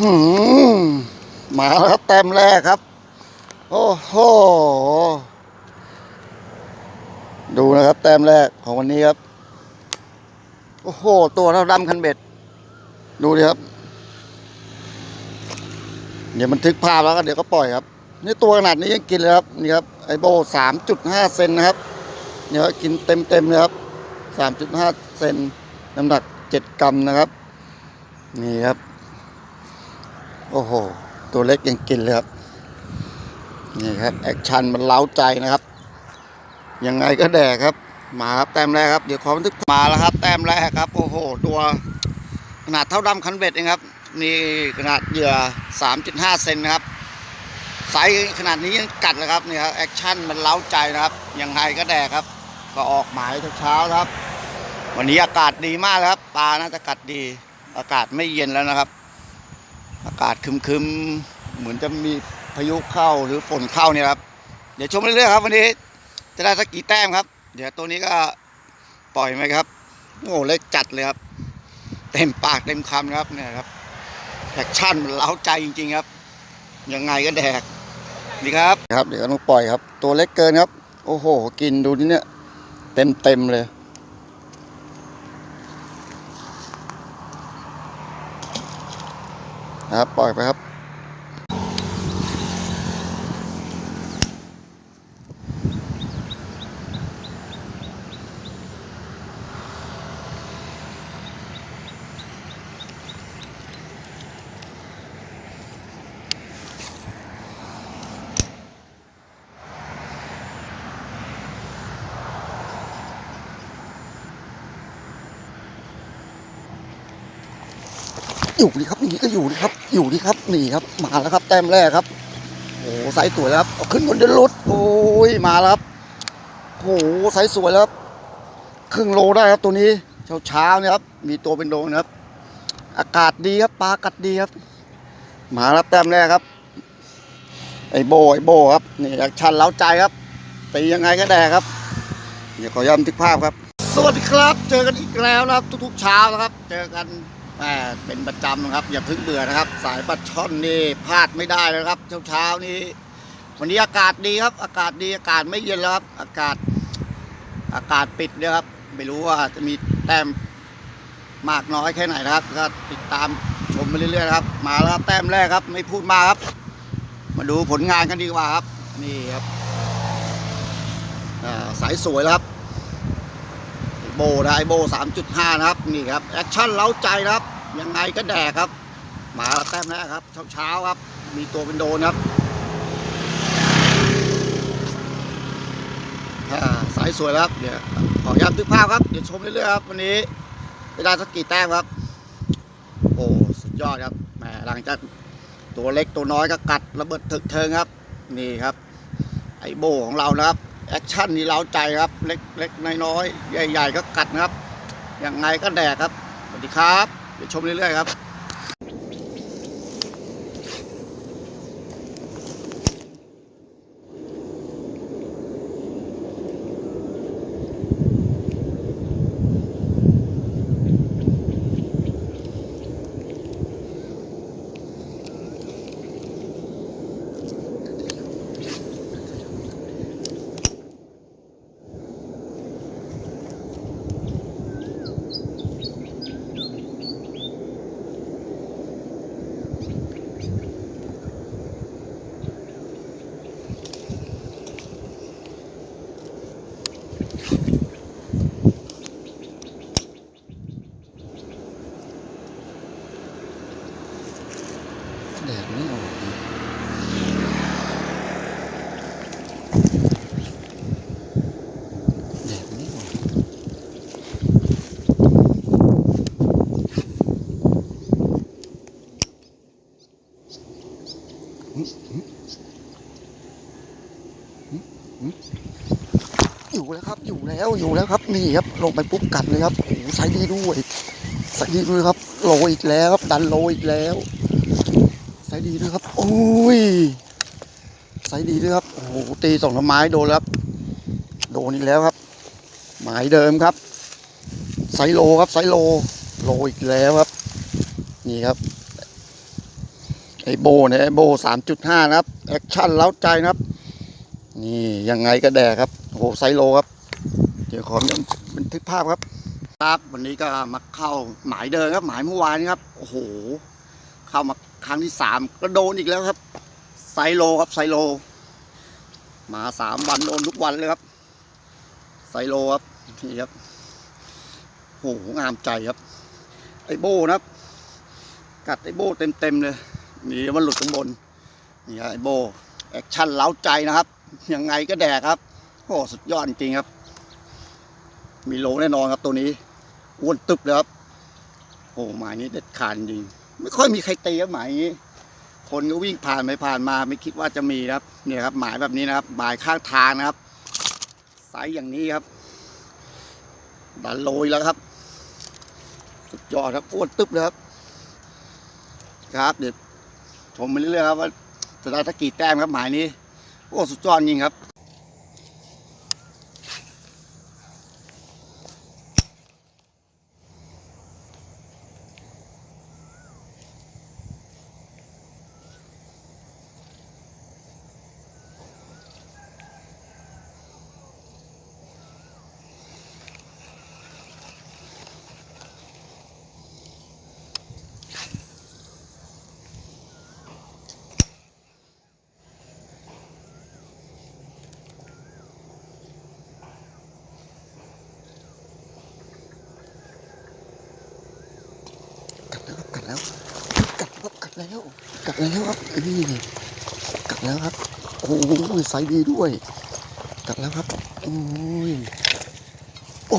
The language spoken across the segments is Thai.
หมาแล้วครับแต้มแรกครับ โอ้โห ดูนะครับ แต้มแรกของวันนี้ครับ โอ้โห ตัวเท่าดำคันเบ็ด ดูดิครับ เดี๋ยวมันทึกภาพแล้วก็เดี๋ยวก็ปล่อยครับ นี่ตัวขนาดนี้ยังกินเลยครับ นี่ครับ ไอโบสามจุดห้าเซนนะครับ เนี่ยกินเต็มเต็มเลยครับสามจุดห้าเซนน้ำหนักเจ็ดกรัมนะครับ นี่ครับ โอ้โห ตัวเล็กยังกินเลยครับ นี่ครับ แอคชั่นมันเล้าใจนะครับ ยังไงก็แดกครับ มาครับแต้มแรกครับ เดี๋ยวขอบันทึกมาแล้วครับ แต้มแรกครับ โอ้โห ตัวขนาดเท่าดำคันเบ็ดเองครับ นี่ขนาดเหยื่อ 3.5 เซนนะครับไซส์ขนาดนี้ยังกัดเลยครับนี่ครับแอคชั่นมันเล้าใจนะครับ ยังไงก็แดกครับ ก็ออกหมายเช้าครับ วันนี้อากาศดีมากครับปลาน่าจะกัดดี อากาศไม่เย็นแล้วนะครับ อากาศคึมๆ เหมือนจะมีพายุเข้าหรือฝนเข้าเนี่ยครับ เดี๋ยวชมเรื่อยๆครับ วันนี้จะได้สักกี่แต้มครับ เดี๋ยวตัวนี้ก็ปล่อยไหมครับ โอ้โหเล็กจัดเลยครับ เต็มปากเต็มคำนะครับเนี่ยครับแอคชั่นมันเล้าใจจริง ๆครับ ยังไงก็แดกนี่ครับ ครับ เดี๋ยวต้องปล่อยครับ ตัวเล็กเกินครับ โอ้โห กินดูนี่เนี่ย เต็มเต็มเลย นะครับปล่อยไปครับอยู่ดีครับอย่างนี้ก็อยู่ดีครับ อยู่ดีครับนี่ครับมาแล้วครับ แต้มแรกครับโอ้โหไซส์สวยแล้วครับขึ้นบนเดินรถโอ้ยมาแล้วครับโอ้โหไซส์สวยแล้วครับครึ่งโลได้ครับตัวนี้เช้าเช้าเนี่ยครับมีตัวเป็นโลนะครับ อากาศดีครับปลากัดดีครับ มาแล้วแต้มแรกครับ ไอโบไอโบครับนี่แอคชั่นเล้าใจครับตียังไงก็ได้ครับเดี๋ยวขอย้ำทึกภาพครับ สวัสดีครับ เจอกันอีกแล้วนะครับ ทุกๆเช้านะครับ เจอกัน แหม่เป็นประจำนะครับ อย่าเพิ่งเบื่อนะครับ สายปลาช่อนนี่พลาดไม่ได้เลยครับเช้าเช้าๆนี้วันนี้อากาศดีครับ อากาศดีอากาศไม่เย็นแล้วครับ อากาศอากาศปิดนะครับ ไม่รู้ว่าจะมีแต้มมากน้อยแค่ไหนนะครับก็ติดตามชมไปเรื่อยๆนะครับ มาแล้วครับแต้มแรกครับ ไม่พูดมากครับ มาดูผลงานกันดีกว่าครับ นี่ครับสายสวยแล้วครับ โบนะไอโบสามจุดห้านะครับ นี่ครับ แอคชั่นเล้าใจนะครับ ยังไงก็แดกครับมาแต้มแรกครับ เช้าๆครับ มีตัวเป็นโดนครับสายสวยครับ เดี๋ยวขอย้ำทึกภาพครับ เดี๋ยวชมเรื่อยๆครับ วันนี้ได้สักกี่แต้มครับ โอ้ สุดยอดครับ แหมหลังจากตัวเล็กตัวน้อยก็กัดระเบิดถึกเทิงครับ นี่ครับ ไอโบของเรานะครับ แอคชั่นนี่เราใจครับ เล็กเล็กน้อยๆใหญ่ ๆ ก็กัดนะครับ อย่างไงก็แดกครับ สวัสดีครับเดี๋ยวชมเรื่อยๆครับ แดดไม่ออกแดดไม่ออกอยู่แล้วครับ อยู่แล้ว อยู่แล้วครับ นี่ครับ ลงไปปุ๊บกัดเลยครับ โอ้โหใส่ดีด้วยใส่ดีด้วยครับ โลอีกแล้วครับ ดันโลอีกแล้ว ส์ดีด้วยครับโอ้ยไซส์ดีด้วยครับ โอ้โห ตีสองไม้โดนแล้วครับ โดนอีกแล้วครับ หมายเดิมครับ ไซโลครับไซโล โลอีกแล้วครับ นี่ครับ ไอโบเนี่ยไอโบสามจุดห้านะครับ แอคชั่นเล้าใจนะครับ นี่ยังไงก็แดกครับ โอ้โห ไซโลครับ เดี๋ยวขอบันทึกภาพครับ ครับ วันนี้ก็มาเข้าหมายเดินครับ หมายเมื่อวานนี้ครับ โอ้โห เข้ามา ครั้งที่สามก็โดนอีกแล้วครับไซโลครับไซโล มาสามวันโดนทุกวันเลยครับไซโลครับนี่ครับโอ้โหงามใจครับ ไอโบนะครับ กัดไอโบเต็มเต็มๆเลยนี่มันหลุดข้างบนนี่ไอโบแอคชั่นเล้าใจนะครับ ยังไงก็แดกครับโอ้สุดยอดจริงครับ มีโลแน่นอนครับตัวนี้อ้วนตึบเลยครับโอ้หมายนี้เด็ดขาดจริง ไม่ค่อยมีใครตีครับหมายนี้ คนก็วิ่งผ่านไปผ่านมาไม่คิดว่าจะมีครับ เนี่ยครับ หมายแบบนี้นะครับหมายข้างทางนะครับไซส์อย่างนี้ครับ ดันโลยแล้วครับ สุดยอดครับอ้วนตึ๊บเลยครับ ครับเดี๋ยวชมไปเรื่อยๆครับว่าจะได้สักกี่แต้มครับหมายนี้ โอ้สุดยอดจริงครับ แล้วกัดแล้วกัดแล้วครับนี่กัดแล้วครับ โอ้โหไซส์ดีด้วยกัดแล้วครับ โอ้ย โอ้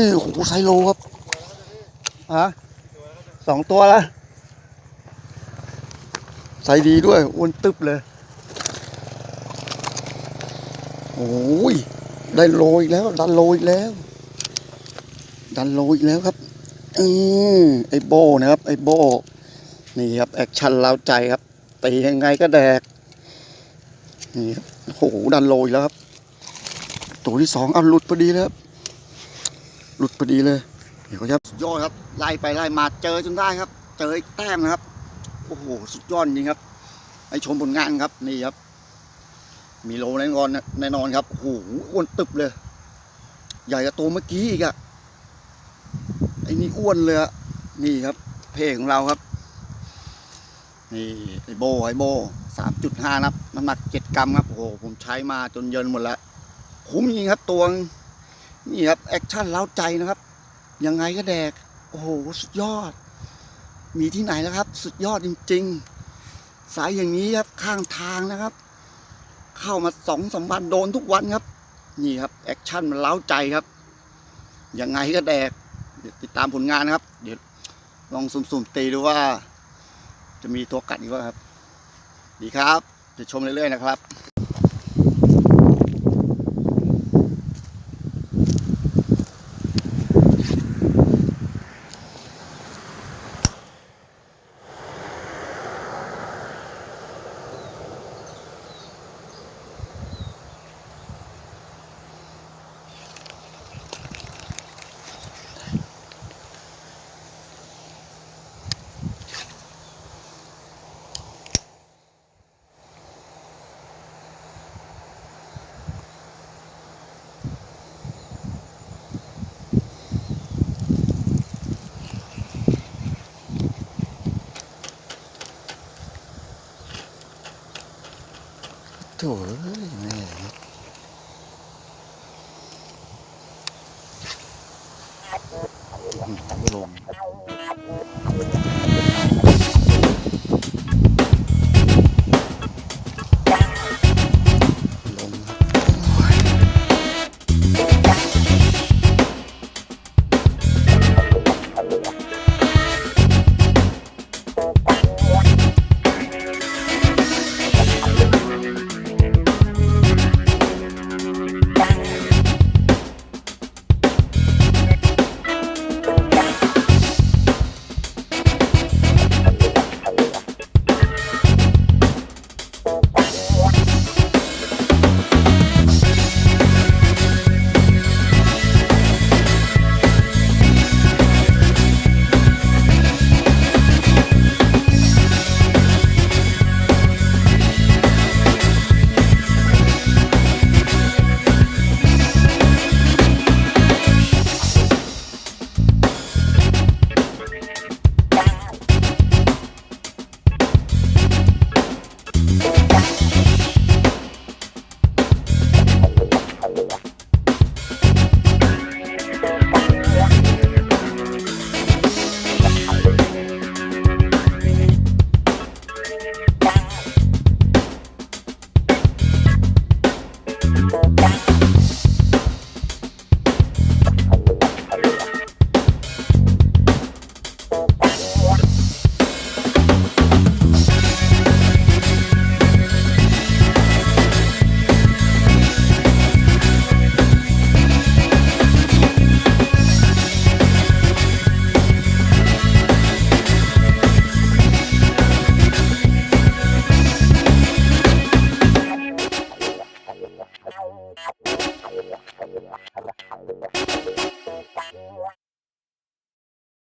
ยโอ้โหไซส์โลครับฮะสองตัวแล้วไซส์ดีด้วยอ้วนตึบเลย โอ้ย ได้โลอีกแล้ว ดันโลอีกแล้ว ดันโลอีกแล้วครับอืมไอโบนะครับ ไอโบ นี่ครับแอคชั่นเล้าใจครับตียังไงก็แดกนี่ครับโอ้โหดันโลอีกแล้วครับ ตัวที่สองเอาหลุดพอดีแล้วครับหลุดพอดีเลยเดี๋ยวครับยอดครับไล่ไปไล่มาเจอจนได้ครับ เจออีกแต้มนะครับโอ้โหสุดยอดจริงครับให้ชมผลงานครับนี่ครับ มีโลแน่นอนแน่นอนครับโอ้โหอ้วนตึบเลย ใหญ่กว่าตัวเมื่อกี้อีกอะไอ้นี่อ้วนเลยนี่ครับเพจของเราครับ นี่ไอโบไอโบสามจุดห้านับน้ำหนักเจ็ดกรัมครับโอ้โหผมใช้มาจนเยินหมดแล้วคุ้มจริงครับตัวนี่ครับแอคชั่นเล้าใจนะครับ ยังไงก็แดก โอ้โหสุดยอด มีที่ไหนแล้วครับ สุดยอดจริง ๆ สายอย่างนี้ครับข้างทางนะครับ เข้ามาสองสามวันโดนทุกวันครับ นี่ครับแอคชั่นมันเล้าใจครับ ยังไงก็แดกเดี๋ยวติดตามผลงานนะครับ เดี๋ยวลองสุ่มๆตีดูว่า จะมีตัวกัดอีกว่าครับ ดีครับจะชมเรื่อยๆนะครับ ถ่เอ้ยแม่